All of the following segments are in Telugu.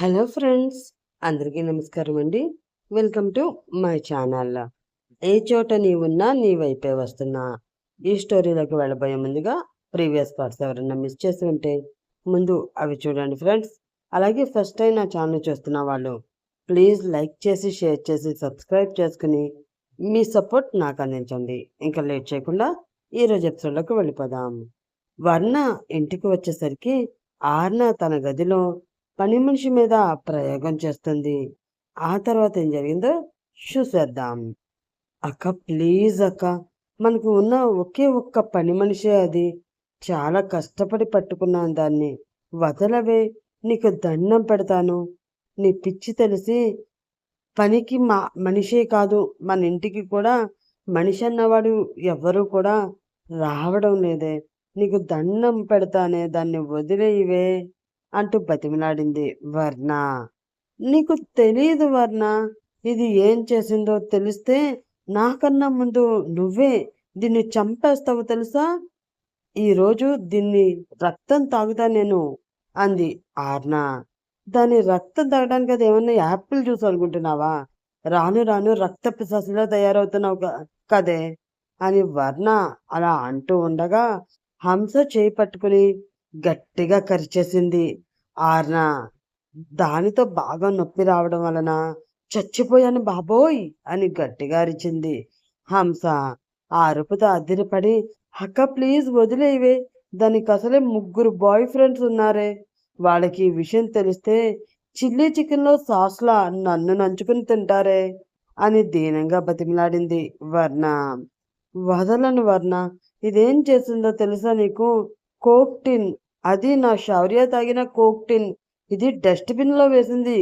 హలో ఫ్రెండ్స్ అందరికీ నమస్కారం అండి. వెల్కమ్ టు మై ఛానల్ ఏ చోట నీ ఉన్నా నీ వైపే వస్తున్నా. ఈ స్టోరీలోకి వెళ్ళబోయే ముందుగా ప్రీవియస్ పార్ట్స్ ఎవరైనా మిస్ చేసి ఉంటే ముందు అవి చూడండి ఫ్రెండ్స్. అలాగే ఫస్ట్ టైం నా ఛానల్ చూస్తున్న వాళ్ళు ప్లీజ్ లైక్ చేసి షేర్ చేసి సబ్స్క్రైబ్ చేసుకుని మీ సపోర్ట్ నాకు అందించండి. ఇంకా లేట్ చేయకుండా ఈరోజు ఎపిసోడ్లోకి వెళ్ళిపోదాం. వర్ణ ఇంటికి వచ్చేసరికి ఆర్న తన గదిలో పని మనిషి మీద ప్రయోగం చేస్తుంది. ఆ తర్వాత ఏం జరిగిందో చూసేద్దాం. అక్క ప్లీజ్ అక్క. మనకు ఉన్న ఒకే ఒక్క పని మనిషే అది. చాలా కష్టపడి పట్టుకున్నాను దాన్ని. వదలవే. నీకు దండం పెడతాను. నీ పిచ్చి తెలిసి పనికి మా మనిషే కాదు. మన ఇంటికి కూడా మనిషి అన్నవాడు ఎవ్వరూ కూడా రావడం లేదే. నీకు దండం పెడతానే దాన్ని వదిలేయివే. అంటూ బతిమిలాడింది వర్ణ. నీకు తెలియదు వర్ణ. ఇది ఏం చేసిందో తెలిస్తే నాకన్నా ముందు నువ్వే దీన్ని చంపేస్తావు తెలుసా? ఈరోజు దీన్ని రక్తం తాగుతా నేను అంది ఆర్న. దాని రక్తం తాగడానికి అది ఏమన్నా యాపిల్ జ్యూస్ అనుకుంటున్నావా? రాను రాను రక్త పిశాసులా తయారవుతున్నావు కదే అని వర్ణ అలా అంటూ ఉండగా హంస చేయి పట్టుకుని గట్టిగా కరిచేసింది. ఆర్న దానితో బాగా నొప్పి రావడం వలన చచ్చిపోయాను బాబోయ్ అని గట్టిగా అరిచింది. హంస ఆ అరుపుతో అదిరిపడి అక్క ప్లీజ్ వదిలేవే దానికి అసలే ముగ్గురు బాయ్ ఫ్రెండ్స్ ఉన్నారే. వాళ్ళకి ఈ విషయం తెలిస్తే చిల్లీ చికెన్లో సాస్లా నన్ను నంచుకుని తింటారే అని దీనంగా బతిమలాడింది వర్ణ. వదలను వర్ణ ఇదేం చేసిందో తెలుసా నీకు? కోక్టిన్. అది నా శౌర్య తాగిన కోక్టిన్. ఇది డస్ట్బిన్లో వేసింది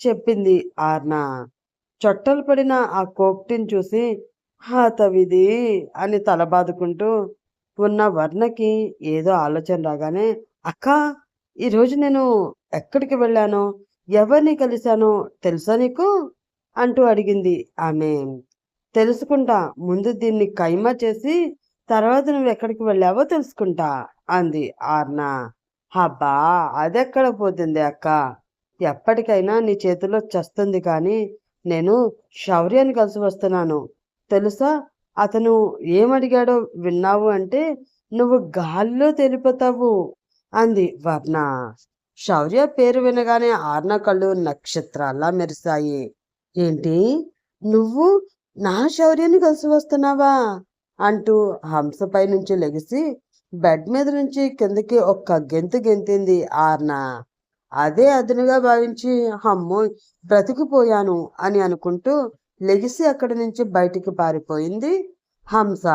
చెప్పింది ఆర్నా. చొట్టలు పడిన ఆ కోక్టిన్ చూసి హాతవిది అని తల బాదుకుంటూ ఉన్న వర్ణకి ఏదో ఆలోచన రాగానే అక్క ఈరోజు నేను ఎక్కడికి వెళ్ళానో ఎవరిని కలిశానో తెలుసా నీకు? అంటూ అడిగింది ఆమె. తెలుసుకుంటా. ముందు దీన్ని కైమా చేసి తర్వాత నువ్వు ఎక్కడికి వెళ్ళావో తెలుసుకుంటా. అంది ఆర్న. అబ్బా అదెక్కడ పోతుంది అక్క? ఎప్పటికైనా నీ చేతిలో చస్తుంది కానీ నేను శౌర్యాన్ని కలిసి వస్తున్నాను. తెలుసా? అతను ఏమడిగాడో విన్నావు అంటే నువ్వు గాల్లో తెలిపోతావు అంది వర్ణ. శౌర్య పేరు వినగానే ఆర్న కళ్ళు నక్షత్రాల్లా మెరిశాయి. ఏంటి? నువ్వు నా శౌర్యాన్ని కలిసి వస్తున్నావా? అంటూ హంసపై నుంచి లెగిసి బెడ్ మీద నుంచి కిందకి ఒక్క గెంతు గెంతింది ఆర్నా. అదే అదునుగా భావించి అమ్మో బ్రతికిపోయాను అని అనుకుంటూ లెగిసి అక్కడి నుంచి బయటికి పారిపోయింది హంస.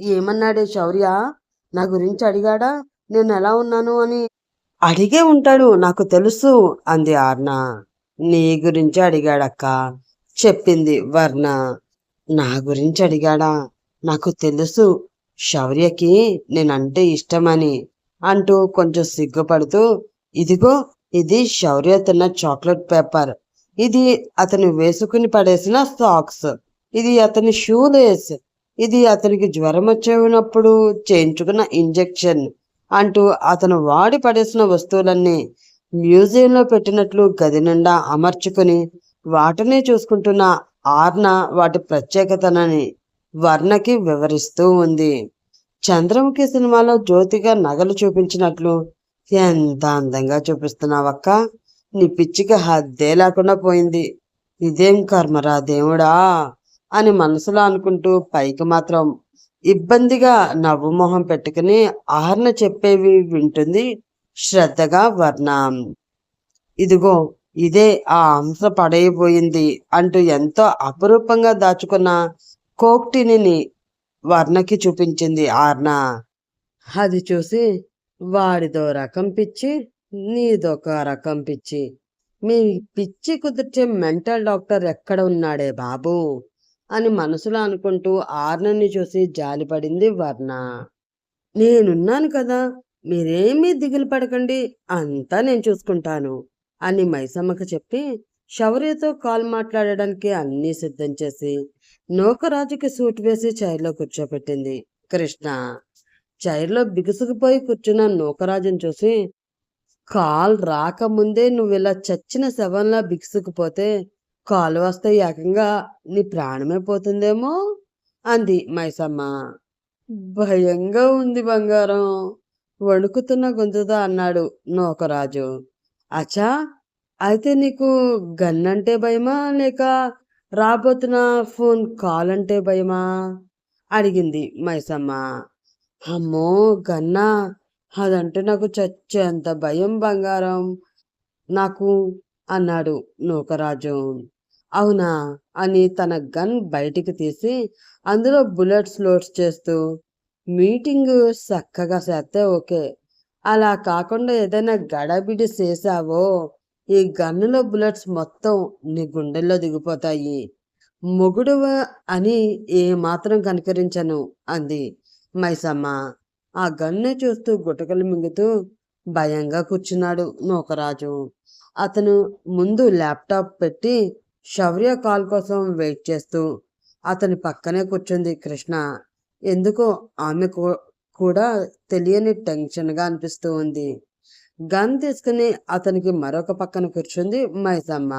ఏమన్నాడే శౌర్య? నా గురించి అడిగాడా? నేను ఎలా ఉన్నాను అని? అడిగే ఉంటాడు నాకు తెలుసు అంది ఆర్న. నీ గురించి అడిగాడక్క చెప్పింది వర్ణ. నా గురించి అడిగాడా? నాకు తెలుసు శౌర్యకి నేనంటే ఇష్టమని అంటూ కొంచెం సిగ్గుపడుతూ ఇదిగో ఇది శౌర్య తిన్న చాక్లెట్ పేపర్. ఇది అతను వేసుకుని పడేసిన సాక్స్. ఇది అతని షూ లేస్ ఇది అతనికి జ్వరం వచ్చినప్పుడు చేయించుకున్న ఇంజెక్షన్ అంటూ అతను వాడి పడేసిన వస్తువులన్నీ మ్యూజియంలో పెట్టినట్లు గది నిండా అమర్చుకుని వాటిని చూసుకుంటున్న ఆర్న వాటి ప్రత్యేకతనని వర్ణకి వివరిస్తూ ఉంది. చంద్రముఖి సినిమాలో జ్యోతిగా నగలు చూపించినట్లు ఎంత అందంగా చూపిస్తున్నావక్క. నీ పిచ్చికి హద్దే లేకుండా పోయింది. ఇదేం కర్మరా దేవుడా? అని మనసులో అనుకుంటూ పైకి మాత్రం ఇబ్బందిగా నవ్వు మొహం పెట్టుకుని ఆహరణ చెప్పేవి వింటుంది శ్రద్ధగా వర్ణ. ఇదిగో ఇదే ఆ అంశ పడైపోయింది అంటూ ఎంతో అపురూపంగా దాచుకున్న కోక్టిని వర్ణకి చూపించింది ఆర్న. అది చూసి వాడిదో రకం పిచ్చి నీదొక రకం పిచ్చి. మీ పిచ్చి కుదిర్చే మెంటల్ డాక్టర్ ఎక్కడ ఉన్నాడే బాబు? అని మనసులో అనుకుంటూ ఆర్నని చూసి జాలిపడింది వర్ణ. నేనున్నాను కదా మీరేమీ దిగులు పడకండి అంతా నేను చూసుకుంటాను అని మైసమ్మకు చెప్పి శౌర్యతో కాల్ మాట్లాడడానికి అన్నీ సిద్ధం చేసి నూకరాజుకి సూట్ వేసి చైర్లో కూర్చోబెట్టింది కృష్ణ చైర్లో బిగుసుకుపోయి కూర్చున్న నూకరాజుని చూసి కాల్ రాకముందే నువ్వు ఇలా చచ్చిన శవంలా బిగుసుకుపోతే కాలు వస్తే ఏకంగా నీ ప్రాణమే పోతుందేమో? అంది మైసమ్మ. భయంగా ఉంది బంగారం వణుకుతున్న గొంతుతో అన్నాడు నూకరాజు అచ్చా అయితే నీకు గన్ అంటే భయమా? లేక రాబోతున్న ఫోన్ కాల్ అంటే భయమా? అడిగింది మైసమ్మ. అమ్మో గన్నా అదంటే నాకు చచ్చేంత భయం బంగారం నాకు అన్నాడు నూకరాజు. అవునా? అని తన గన్ బయటికి తీసి అందులో బుల్లెట్స్ లోడ్స్ చేస్తూ మీటింగ్ చక్కగా చేస్తే ఓకే. అలా కాకుండా ఏదైనా గడబిడి చేసావో ఈ గన్నులో బుల్లెట్స్ మొత్తం నీ గుండెల్లో దిగిపోతాయి. మొగుడువ అని ఏ మాత్రం కనికరించను అంది మైసమ్మ. ఆ గన్ను చూస్తూ గుటకలు మింగుతూ భయంగా కూర్చున్నాడు నూకరాజు. అతను ముందు ల్యాప్టాప్ పెట్టి శౌర్య కాల్ కోసం వెయిట్ చేస్తూ అతని పక్కనే కూర్చుంది కృష్ణ. ఎందుకో ఆమె కూడా తెలియని టెన్షన్గా అనిపిస్తూ ఉంది. గన్ తీసుకుని అతనికి మరొక పక్కన కూర్చుంది మైసమ్మ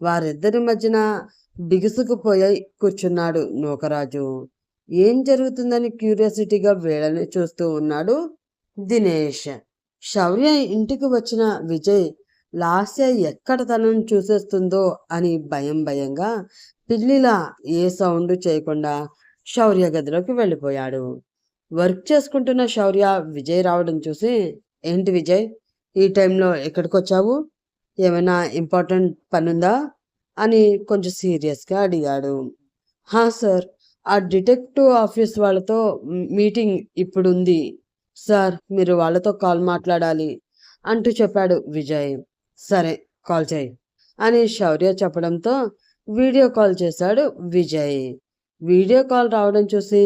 వారిద్దరి మధ్యన బిగుసుకుపోయాయి కూర్చున్నాడు నూకరాజు. ఏం జరుగుతుందని క్యూరియాసిటీగా వీళ్ళని చూస్తూ ఉన్నాడు దినేష్. శౌర్య ఇంటికి వచ్చిన విజయ్ లాస్య ఎక్కడ తనను చూసేస్తుందో అని భయం భయంగా పిల్లిలా ఏ సౌండ్ చేయకుండా శౌర్య గదిలోకి వెళ్ళిపోయాడు. వర్క్ చేసుకుంటున్న శౌర్య విజయ్ రావడం చూసి ఏంటి విజయ్? ఈ టైంలో ఎక్కడికి వచ్చావు ఏమైనా ఇంపార్టెంట్ పనుందా? అని కొంచెం సీరియస్గా అడిగాడు. హా సార్. ఆ డిటెక్టివ్ ఆఫీస్ వాళ్ళతో మీటింగ్ ఇప్పుడు ఉంది సార్ మీరు వాళ్ళతో కాల్ మాట్లాడాలి అంటూ చెప్పాడు విజయ్. సరే కాల్ చేయి అని శౌర్య చెప్పడంతో వీడియో కాల్ చేశాడు విజయ్. వీడియో కాల్ రావడం చూసి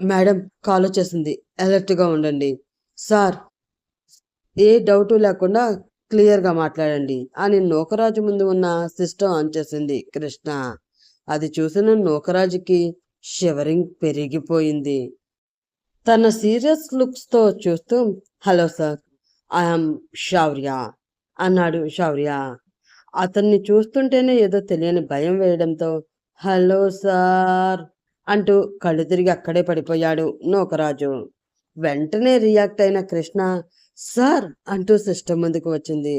మేడం కాల్ వచ్చేసింది. అలర్ట్గా ఉండండి. సార్ ఏ డౌటు లేకుండా క్లియర్గా మాట్లాడండి అని నూకరాజు ముందు ఉన్న సిస్టమ్ ఆన్ చేసింది కృష్ణ. అది చూసిన నూకరాజుకి షివరింగ్ పెరిగిపోయింది. తన సీరియస్ లుక్స్తో చూస్తూ హలో సార్ ఐఎమ్ శౌర్య అన్నాడు శౌర్య అతన్ని చూస్తుంటేనే ఏదో తెలియని భయం వేయడంతో హలో సార్ అంటూ కళ్ళు తిరిగి అక్కడే పడిపోయాడు నూకరాజు. వెంటనే రియాక్ట్ అయిన కృష్ణ సార్ అంటూ సిస్టమ్ ముందుకు వచ్చింది.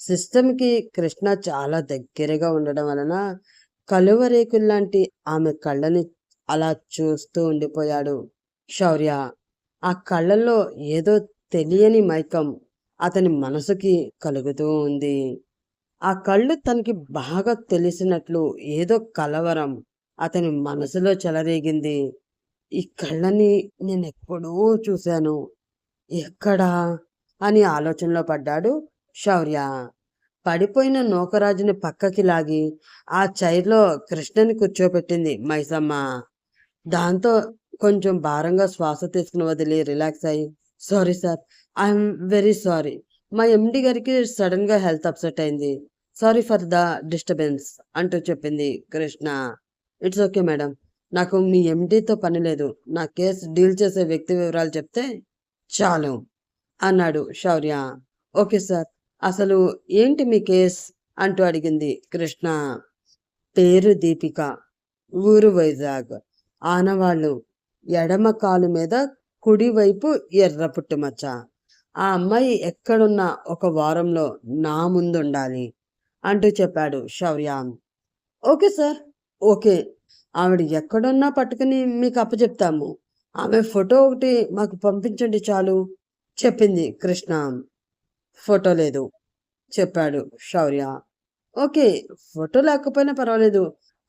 సిస్టమ్కి కృష్ణ చాలా దగ్గరగా ఉండడం వలన కలువరేకుల్లాంటి ఆమె కళ్ళని అలా చూస్తూ ఉండిపోయాడు శౌర్య. ఆ కళ్ళల్లో ఏదో తెలియని మైకం అతని మనసుకి కలుగుతూ ఉంది. ఆ కళ్ళు తనకి బాగా తెలిసినట్లు ఏదో కలవరం అతని మనసులో చెలరేగింది. ఈ కళ్ళని నేను ఎప్పుడూ చూశాను. ఎక్కడా? అని ఆలోచనలో పడ్డాడు శౌర్య. పడిపోయిన నూకరాజుని పక్కకి లాగి ఆ చైర్లో కృష్ణని కూర్చోపెట్టింది మైసమ్మ. దాంతో కొంచెం భారంగా శ్వాస తీసుకుని వదిలి రిలాక్స్ అయ్యి sorry sir I'm very sorry. మా ఎండి గారికి సడన్గా హెల్త్ అప్సెట్ అయింది. సారీ ఫర్ ద డిస్టర్బెన్స్ అంటూ చెప్పింది కృష్ణ. It's okay madam. నాకు మీ ఎండితో పని లేదు. నా కేసు డీల్ చేసే వ్యక్తి వివరాలు చెప్తే చాలు. అన్నాడు శౌర్య. Okay sir. అసలు ఏంటి మీ కేస్? అంటూ అడిగింది కృష్ణ. పేరు దీపిక. ఊరు వైజాగ్. ఆనవాళ్ళు. ఎడమ కాలు మీద కుడివైపు ఎర్ర పుట్టుమచ్చ. ఆ అమ్మాయి ఎక్కడున్న ఒక వారంలో నా ముందుండాలి అంటూ చెప్పాడు శౌర్య. Okay sir. ఓకే. ఆవిడ ఎక్కడున్నా పట్టుకుని మీకు అప్పచెప్తాము. ఆమె ఫోటో ఒకటి మాకు పంపించండి చాలు. చెప్పింది కృష్ణ. ఫోటో లేదు చెప్పాడు శౌర్య. ఓకే ఫోటో లేకపోయినా పర్వాలేదు.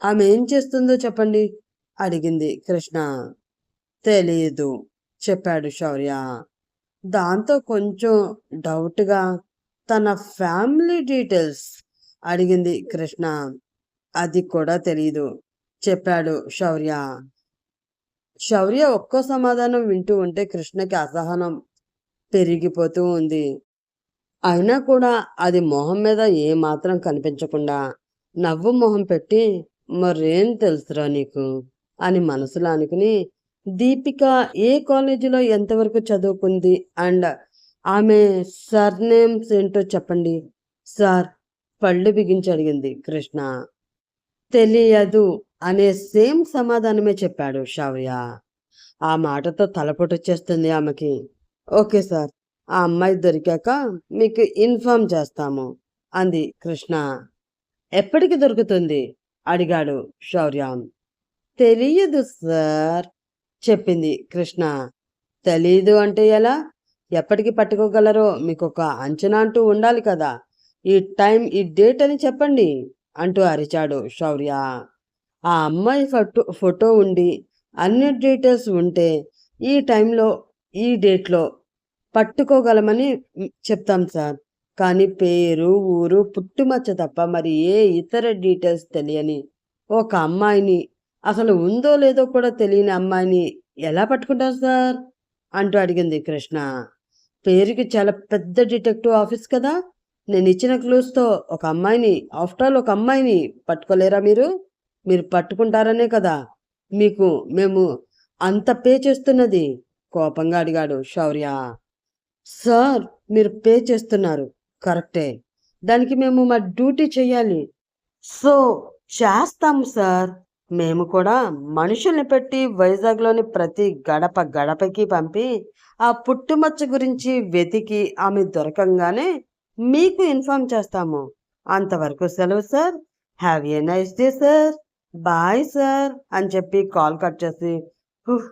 ఆమె ఏం చేస్తుందో చెప్పండి అడిగింది కృష్ణ. తెలీదు చెప్పాడు శౌర్య. దాంతో కొంచెం డౌట్గా తన ఫ్యామిలీ డీటెయిల్స్ అడిగింది కృష్ణ. అది కూడా తెలియదు చెప్పాడు శౌర్య. శౌర్య ఒక్కో సమాధానం వింటూ ఉంటే కృష్ణకి అసహనం పెరిగిపోతూ ఉంది. అయినా కూడా అది మొహం మీద ఏ మాత్రం కనిపించకుండా నవ్వు మొహం పెట్టి మరేం తెలుసురా నీకు అని మనసులో అనుకుని దీపిక ఏ కాలేజీలో ఎంతవరకు చదువుకుంది? అండ్ ఆమె సర్నేమ్స్ ఏంటో చెప్పండి? సార్ పళ్ళు బిగించి అడిగింది కృష్ణ. తెలియదు అనే సేమ్ సమాధానమే చెప్పాడు శౌర్య ఆ మాటతో తలపొటొచ్చేస్తుంది ఆమెకి. Okay sir. ఆ అమ్మాయి దొరికాక మీకు ఇన్ఫార్మ్ చేస్తాము. అంది కృష్ణ. ఎప్పటికి దొరుకుతుంది? అడిగాడు శౌర్యం. తెలియదు సార్ చెప్పింది కృష్ణ. తెలీదు అంటే ఎలా? ఎప్పటికి పట్టుకోగలరో మీకు ఒక అంచనా అంటూ ఉండాలి కదా. ఈ టైం ఈ డేట్ అని చెప్పండి అంటూ అరిచాడు శౌర్య. ఆ అమ్మాయి ఫోటో ఫోటో ఉండి అన్ని డీటెయిల్స్ ఉంటే ఈ టైంలో ఈ డేట్లో పట్టుకోగలమని చెప్తాం సార్. కానీ పేరు ఊరు పుట్టుమచ్చ తప్ప మరి ఏ ఇతర డీటెయిల్స్ తెలియని ఒక అమ్మాయిని అసలు ఉందో లేదో కూడా తెలియని అమ్మాయిని ఎలా పట్టుకుంటారు సార్? అంటూ అడిగింది కృష్ణ. పేరుకి చాలా పెద్ద డిటెక్టివ్ ఆఫీస్ కదా? నేను ఇచ్చిన క్లూస్తో ఒక అమ్మాయిని ఆఫ్టర్ ఆల్ ఒక అమ్మాయిని పట్టుకోలేరా మీరు? మీరు పట్టుకుంటారనే కదా. మీకు మేము అంత పే చేస్తున్నది కోపంగా అడిగాడు శౌర్య. సార్ మీరు పే చేస్తున్నారు. కరెక్టే. దానికి మేము మా డ్యూటీ చేయాలి సో చేస్తాము సార్. మేము కూడా మనుషుల్ని పెట్టి వైజాగ్లోని ప్రతి గడప గడపకి పంపి ఆ పుట్టుమచ్చ గురించి వెతికి ఆమె దొరకంగానే మీకు ఇన్ఫార్మ్ చేస్తాము. అంతవరకు సెలవు sir. Have a nice day sir. Bye sir అని చెప్పి కాల్ కట్ చేసి "హుఫ్"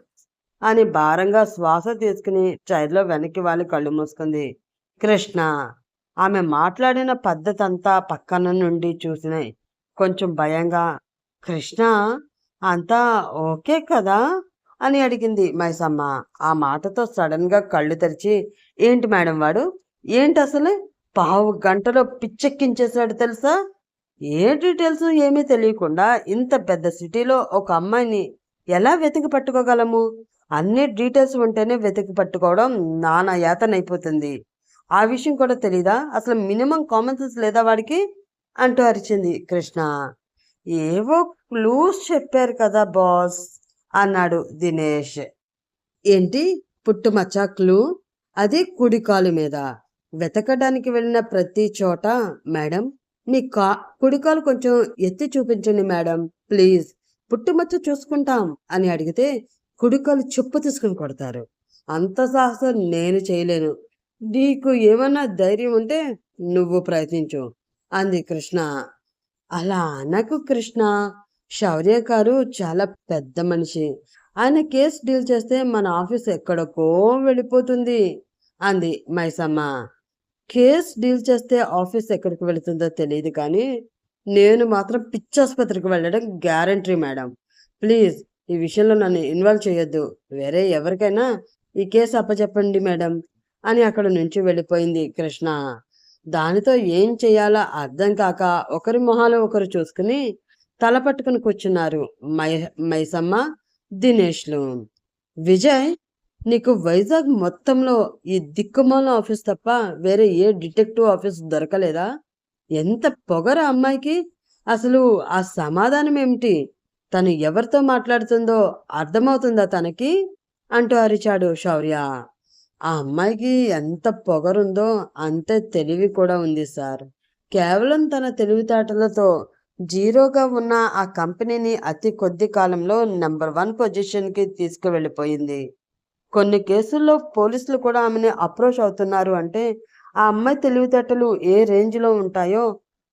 అని భారంగా శ్వాస తీసుకుని చైర్లో వెనక్కి వాలి కళ్ళు మూసుకుంది. కృష్ణ ఆమె మాట్లాడిన పద్ధతి అంతా పక్కన నుండి చూసినాయి కొంచెం భయంగా కృష్ణ అంతా ఓకే కదా? అని అడిగింది మైసమ్మ. ఆ మాటతో సడన్గా కళ్ళు తెరిచి ఏంటి మేడం వాడు? ఏంటి అసలు పావు గంటలో పిచ్చెక్కించేశాడు తెలుసా? ఏ డీటెయిల్స్ ఏమీ తెలియకుండా ఇంత పెద్ద సిటీలో ఒక అమ్మాయిని ఎలా వెతికి పట్టుకోగలము? అన్ని డీటెయిల్స్ ఉంటేనే వెతికి పట్టుకోవడం నానా యాతన అయిపోతుంది ఆ విషయం కూడా తెలీదా? అసలు మినిమం కామన్ సెన్స్ లేదా వాడికి? అంటూ అరిచింది కృష్ణ. ఏవో క్లూస్ చెప్పారు కదా బాస్ అన్నాడు దినేష్. ఏంటి? పుట్టుమచ్చ క్లూ అది కుడి కాలు మీద. వెతకడానికి వెళ్ళిన ప్రతి చోట మేడం మీ కా కుడికాలు కొంచెం ఎత్తి చూపించండి మేడం ప్లీజ్. పుట్టుమచ్చ చూసుకుంటాం అని అడిగితే కుడికాలు చెప్పు తీసుకుని కొడతారు. అంత సాహసం నేను చేయలేను. నీకు ఏమన్నా ధైర్యం ఉంటే నువ్వు ప్రయత్నించు. అంది కృష్ణ. అలా అనకు కృష్ణ. శౌర్య గారు చాలా పెద్ద మనిషి. ఆయన కేసు డీల్ చేస్తే మన ఆఫీస్ ఎక్కడికో వెళ్ళిపోతుంది అంది మైసమ్మ. కేసు డీల్ చేస్తే ఆఫీస్ ఎక్కడికి వెళుతుందో తెలియదు కానీ నేను మాత్రం పిచ్చాసుపత్రికి వెళ్ళడం గ్యారంటీ మేడం. ప్లీజ్ ఈ విషయంలో నన్ను ఇన్వాల్వ్ చేయొద్దు. వేరే ఎవరికైనా ఈ కేసు అప్పచెప్పండి మేడం అని అక్కడ నుంచి వెళ్ళిపోయింది కృష్ణ. దానితో ఏం చేయాలో అర్థం కాక ఒకరి మొహాలు ఒకరు చూసుకుని తల పట్టుకుని కూర్చున్నారు మై మైసమ్మ దినేష్లు. విజయ్ నీకు వైజాగ్ మొత్తంలో ఈ దిక్కుమాల ఆఫీస్ తప్ప వేరే ఏ డిటెక్టివ్ ఆఫీస్ దొరకలేదా? ఎంత పొగర అమ్మాయికి? అసలు ఆ సమాధానం ఏమిటి? తను ఎవరితో మాట్లాడుతుందో అర్థమవుతుందా తనకి? అంటూ అరిచాడు శౌర్య. ఆ అమ్మాయికి ఎంత పొగరుందో అంతే తెలివి కూడా ఉంది సార్. కేవలం తన తెలివితేటలతో జీరోగా ఉన్న ఆ కంపెనీని అతి కొద్ది కాలంలో నెంబర్ వన్ పొజిషన్కి తీసుకువెళ్ళిపోయింది. కొన్ని కేసుల్లో పోలీసులు కూడా ఆమెని అప్రోచ్ అవుతున్నారు అంటే ఆ అమ్మాయి తెలివితేటలు ఏ రేంజ్లో ఉంటాయో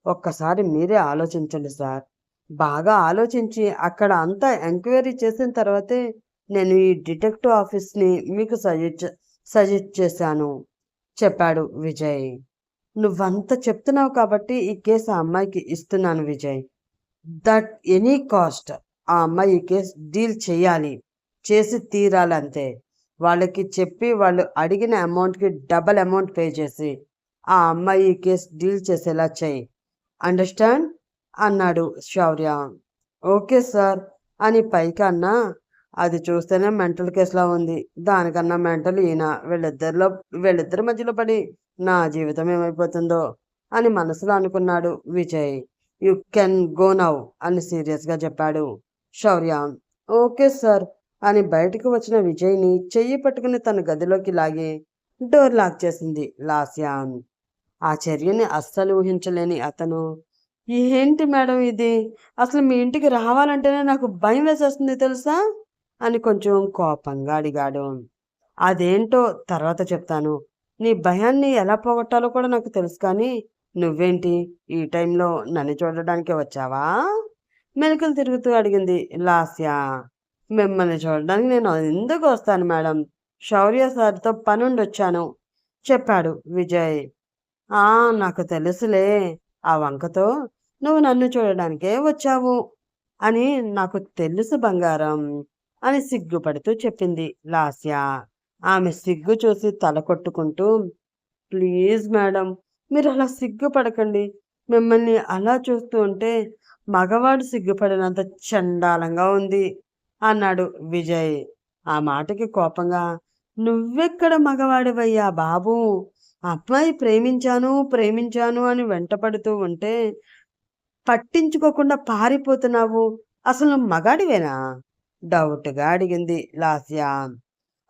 ఒక్కసారి మీరే ఆలోచించండి సార్. బాగా ఆలోచించి అక్కడ అంతా ఎంక్వైరీ చేసిన తర్వాతే నేను ఈ డిటెక్టివ్ ఆఫీస్ని మీకు సజెస్ట్ సజెస్ట్ చేశాను చెప్పాడు విజయ్. నువ్వంత చెప్తున్నావు కాబట్టి ఈ కేసు ఆ అమ్మాయికి ఇస్తున్నాను విజయ్. దట్ ఎనీ కాస్ట్ ఆ అమ్మాయి ఈ కేసు డీల్ చేయాలి చేసి తీరాలంతే. వాళ్ళకి చెప్పి వాళ్ళు అడిగిన అమౌంట్కి డబల్ అమౌంట్ పే చేసి ఆ అమ్మాయి ఈ కేసు డీల్ చేసేలా చెయ్యి అండర్స్టాండ్? అన్నాడు శౌర్య. Okay sir. అని పైకి అన్నా అది చూస్తేనే మెంటల్ కేసులా ఉంది. దానికన్నా మెంటల్ ఈయన. వీళ్ళిద్దరిలో వీళ్ళిద్దరి మధ్యలో పడి నా జీవితం ఏమైపోతుందో అని మనసులో అనుకున్నాడు Vijay. You can go now అని సీరియస్గా చెప్పాడు శౌర్య. Okay sir. అని బయటకు వచ్చిన విజయ్ని చెయ్యి పట్టుకుని తన గదిలోకి లాగి డోర్ లాక్ చేసింది లాస్యాన్. ఆ చర్యని అస్సలు ఊహించలేని అతను ఏంటి మేడం ఇది? అసలు మీ ఇంటికి రావాలంటేనే నాకు భయం వేసేస్తుంది తెలుసా? అని కొంచెం కోపంగా అడిగాడు. అదేంటో తర్వాత చెప్తాను. నీ భయాన్ని ఎలా పోగొట్టాలో కూడా నాకు తెలుసు కానీ నువ్వేంటి? ఈ టైంలో నన్ను చూడడానికి వచ్చావా? మెలకలు తిరుగుతూ అడిగింది లాస్య. మిమ్మల్ని చూడడానికి నేను ఎందుకు వస్తాను మేడం? శౌర్య సార్తో పనుండి వచ్చాను చెప్పాడు విజయ్. ఆ నాకు తెలుసులే. ఆ వంకతో నువ్వు నన్ను చూడడానికే వచ్చావు అని నాకు తెలుసు బంగారం అని సిగ్గుపడుతూ చెప్పింది లాస్య. ఆమె సిగ్గు చూసి తల కొట్టుకుంటూ ప్లీజ్ మేడం మీరు అలా సిగ్గుపడకండి. మిమ్మల్ని అలా చూస్తూ ఉంటే మగవాడు సిగ్గుపడినంత చండాలంగా ఉంది అన్నాడు విజయ్. ఆ మాటకి కోపంగా నువ్వెక్కడ మగవాడివయ్యా బాబు? అమ్మాయి ప్రేమించాను ప్రేమించాను అని వెంటపడుతూ ఉంటే పట్టించుకోకుండా పారిపోతున్నావు. అసలు మగాడివేనా? డౌట్గా అడిగింది లాస్యా.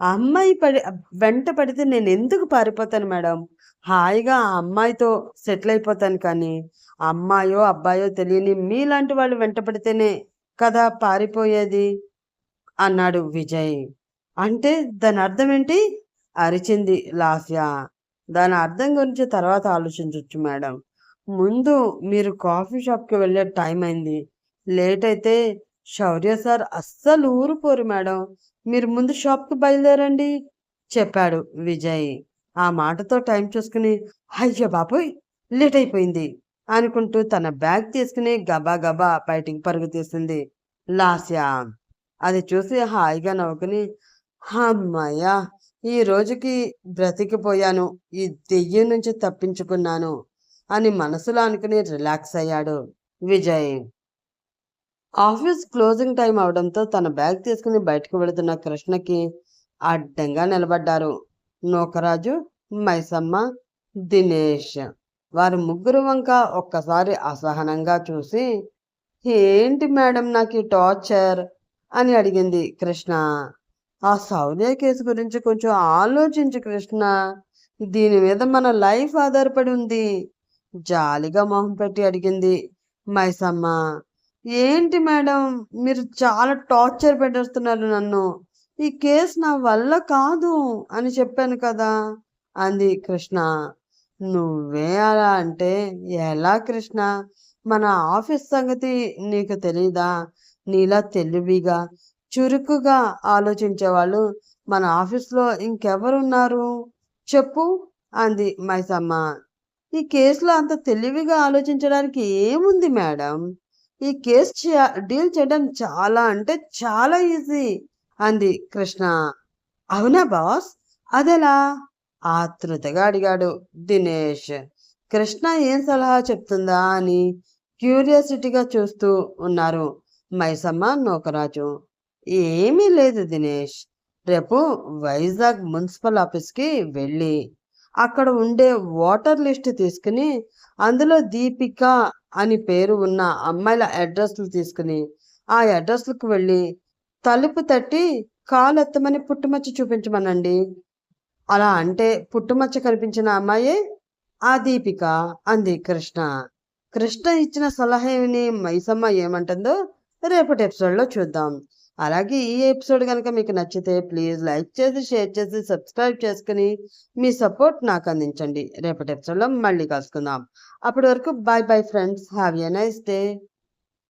ఆ అమ్మాయి పడి వెంట పడితే నేను ఎందుకు పారిపోతాను మేడం? హాయిగా ఆ అమ్మాయితో సెటిల్ అయిపోతాను కానీ అమ్మాయో అబ్బాయో తెలియని మీలాంటి వాళ్ళు వెంట పడితేనే కదా పారిపోయేది? అన్నాడు విజయ్. అంటే దాని అర్థం ఏంటి? అరిచింది లాస్యా. దాని అర్థం గురించి తర్వాత ఆలోచించవచ్చు మేడం. ముందు మీరు కాఫీ షాప్కి వెళ్ళే టైం అయింది. లేట్ అయితే శౌర్య సార్ అస్సలు ఊరుకోరు మేడం. మీరు ముందు షాప్కి బయలుదేరండి చెప్పాడు విజయ్. ఆ మాటతో టైం చూసుకుని అయ్యో బాబోయ్! లేట్ అయిపోయింది అనుకుంటూ తన బ్యాగ్ తీసుకుని గబా గబా బయటికి పరుగు తీసింది. లాస్యా! అది చూసి హాయిగా నవ్వుకుని అమ్మాయ్యా! ఈ రోజుకి బ్రతికిపోయాను. ఈ దెయ్యం నుంచి తప్పించుకున్నాను. అని మనసులో అనుకుని రిలాక్స్ అయ్యాడు విజయ్. ఆఫీస్ క్లోజింగ్ టైం అవడంతో తన బ్యాగ్ తీసుకుని బయటకు వెళుతున్న కృష్ణకి అడ్డంగా నిలబడ్డారు. నూకరాజు మైసమ్మ దినేష్ వారి ముగ్గురు వంక ఒక్కసారి అసహనంగా చూసి ఏంటి మేడం నాకు ఈ టార్చర్? అని అడిగింది కృష్ణ. ఆ సౌర్య కేసు గురించి కొంచెం ఆలోచించు కృష్ణ. దీని మీద మన లైఫ్ ఆధారపడి ఉంది. జాలిగా మొహం పెట్టి అడిగింది మైసమ్మ ఏంటి మేడం? మీరు చాలా టార్చర్ పెట్టేస్తున్నారు నన్ను. ఈ కేసు నా వల్ల కాదు అని చెప్పాను కదా అంది కృష్ణ. నువ్వే అలా అంటే ఎలా కృష్ణ? మన ఆఫీస్ సంగతి నీకు తెలీదా? నీలా తెలివిగా చురుకుగా ఆలోచించే వాళ్ళు మన ఆఫీస్లో ఇంకెవరున్నారు? చెప్పు అంది మైసమ్మ. ఈ కేసులో అంత తెలివిగా ఆలోచించడానికి ఏముంది మేడం? ఈ కేసు డీల్ చేయడం చాలా అంటే చాలా ఈజీ అంది కృష్ణ. అవునా బాస్? అదెలా? ఆతృతగా అడిగాడు దినేష్. కృష్ణ ఏం సలహా చెప్తుందా అని క్యూరియాసిటీగా చూస్తూ ఉన్నారు మైసమ్మ నోకరాజు. ఏమీ లేదు దినేష్. రేపు వైజాగ్ మున్సిపల్ ఆఫీస్కి వెళ్ళి అక్కడ ఉండే ఓటర్ లిస్ట్ తీసుకుని అందులో దీపిక అని పేరు ఉన్న అమ్మాయిల అడ్రస్లు తీసుకుని ఆ అడ్రస్లకు వెళ్ళి తలుపు తట్టి కాలు ఎత్తమని పుట్టుమచ్చ చూపించమనండి. అలా అంటే పుట్టుమచ్చ కనిపించిన అమ్మాయే ఆ దీపిక అంది కృష్ణ. కృష్ణ ఇచ్చిన సలహాని మైసమ్మ ఏమంటుందో రేపటి ఎపిసోడ్లో చూద్దాం. అలాగే ఈ ఎపిసోడ్ కనుక మీకు నచ్చితే ప్లీజ్ లైక్ చేసి షేర్ చేసి సబ్స్క్రైబ్ చేసుకుని మీ సపోర్ట్ నాకు అందించండి. రేపటి ఎపిసోడ్లో మళ్ళీ కలుసుకుందాం. అప్పటి వరకు bye bye friends. Have a nice day.